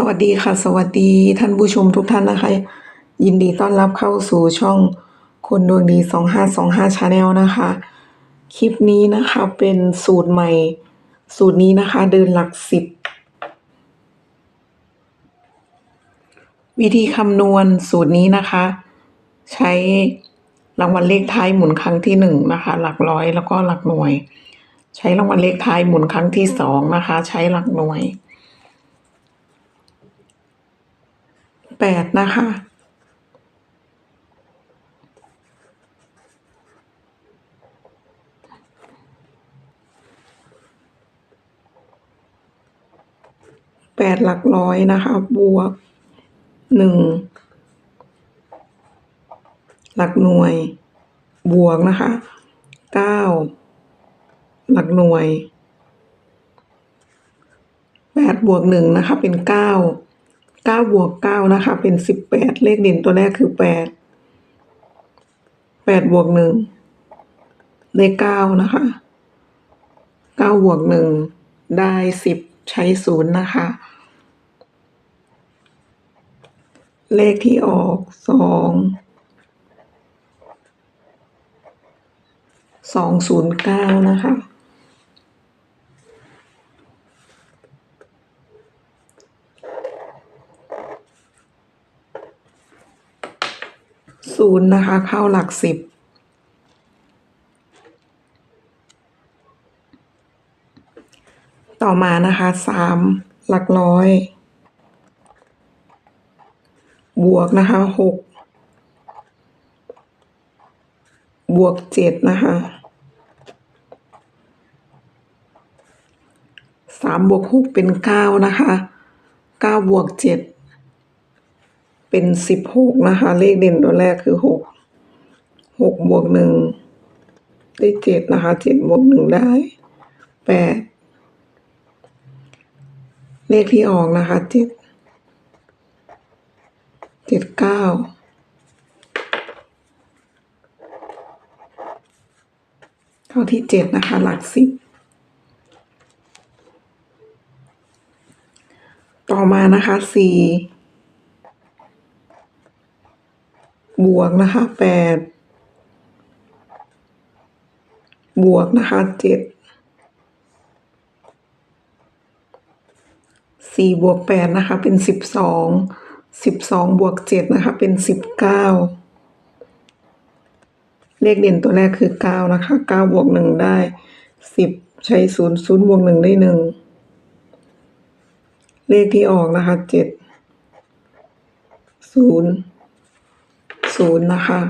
สวัสดีค่ะ สวัสดีท่านผู้ชมทุกท่านนะคะ ยินดีต้อนรับเข้าสู่ช่องคนดวงดี 2525 Channel นะคะ คลิปนี้นะคะเป็นสูตรใหม่ สูตรนี้นะคะ เดินหลักสิบวิธีคำนวณสูตรนี้นะคะ ใช้รางวัลเลขท้ายหมุนครั้งที่หนึ่งนะคะ หลักร้อยแล้วก็หลักหน่วย ใช้รางวัลเลขท้ายหมุนครั้งที่สองนะคะ ใช้หลักหน่วย แปดนะคะแปดหลักร้อยนะคะ บวกหนึ่งหลักหน่วย บวกนะคะเก้าหลักหน่วยแปดบวกหนึ่งนะคะ เป็นเก้า เก้าบวกเก้านะคะ เป็นสิบแปดเลขเด่นตัวแรกคือแปดแปดบวกหนึ่งได้เก้านะคะเก้าบวกหนึ่งได้สิบใช้ศูนย์นะคะ เลขที่ออกสองสองศูนย์เก้านะคะ ศูนย์นะคะ เข้าหลักสิบต่อมานะคะสามหลักร้อย บวกนะคะหกบวกเจ็ดนะคะสามบวกหกเป็นเก้านะคะเก้าบวกเจ็ด เป็นสิบหกนะคะ เลขเด่นตัวแรกคือหกหกบวกหนึ่งได้เจ็ดนะคะเจ็ดบวกหนึ่งได้แปดเลขที่ออกนะคะเจ็ดเจ็ดเก้าเข้าที่เจ็ดนะคะ หลักสิบต่อมานะคะสี่ บวกนะคะแปดบวกนะคะเจ็ดสี่บวกแปดนะคะเป็นสิบสองสิบสองบวกเจ็ดนะคะเป็นสิบเก้าเลขเด่นตัวแรกคือเก้านะคะเก้าบวกหนึ่งได้สิบใช้ศูนย์ศูนย์บวกหนึ่งได้หนึ่งเลขที่ออกนะคะเจ็ดศูนย์ ศูนย์นะคะ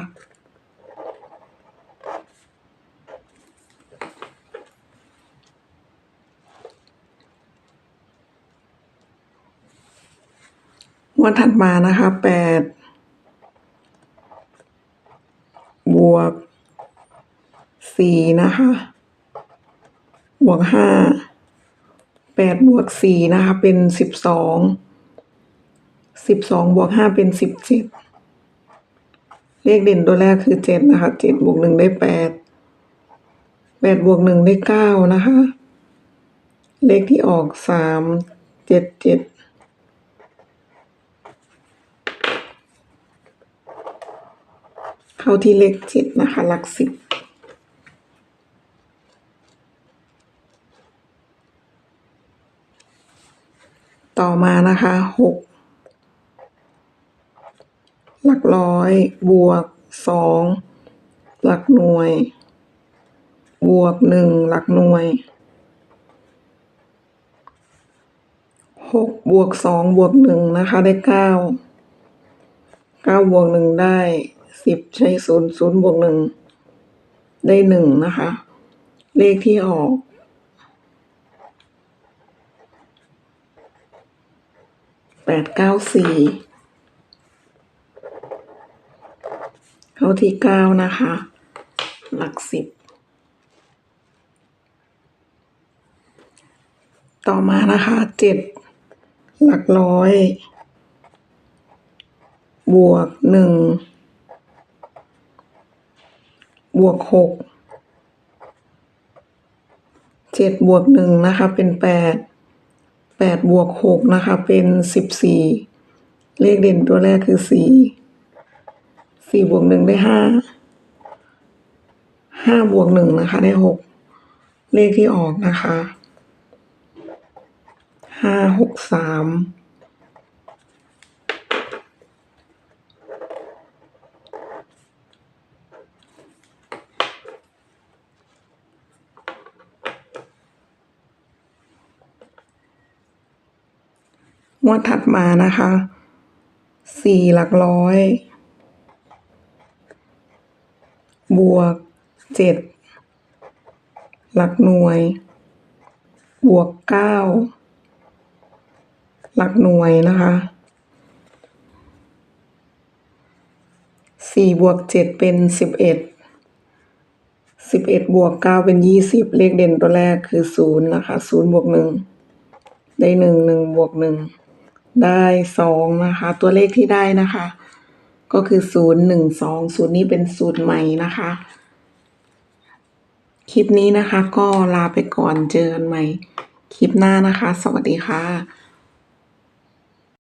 งวดถัดมานะคะแปดบวกสี่นะคะ บวกห้าแปดบวกสี่นะคะ เป็นสิบสองสิบสองบวกห้าเป็นสิบเจ็ด เลขเด่นตัวแรกคือเจ็ดนะคะเจ็ดบวกหนึ่งได้แปดแปดบวกหนึ่งได้เก้านะคะ เลขที่ออกสามเจ็ดเจ็ดเข้าที่เลขเจ็ดนะคะหลักสิบต่อมานะคะหก หลักร้อย บวกสองหลักหน่วย บวกหนึ่งหลักหน่วยหกบวกสองบวกหนึ่งนะคะได้เก้าเก้าบวกหนึ่งได้สิบใช้ศูนย์ศูนย์บวกหนึ่งได้หนึ่งนะคะ เลขที่ออกแปดเก้าสี่เข้า ที่เก้านะคะ หลักสิบ ต่อมานะคะเจ็ดหลักร้อย บวกหนึ่งบวกหกเจ็ดบวกหนึ่งนะคะ เป็นแปดแปดบวกหกนะคะ เป็นสิบสี่เลขเด่นตัวแรกคือสี่ สี่บวกหนึ่งได้ห้าห้าบวกหนึ่งนะคะ ได้หกเลขที่ออกนะคะห้าหกสามงวดถัดมานะคะ สี่หลักร้อย บวกเจ็ดหลักหน่วย บวกเก้าหลักหน่วยนะคะสี่บวกเจ็ดเป็นสิบเอ็ดสิบเอ็ดบวกเก้าเป็นยี่สิบเลขเด่นตัวแรกคือศูนย์นะคะศูนย์บวกหนึ่งได้หนึ่งหนึ่งบวกหนึ่งได้สองนะคะ ตัวเลขที่ได้นะคะ ก็คือศูนย์หนึ่งสองศูนย์นี้เป็นสูตรใหม่นะคะ คลิปนี้นะคะก็ลาไปก่อนเจอกันใหม่ คลิปหน้านะคะ สวัสดีค่ะ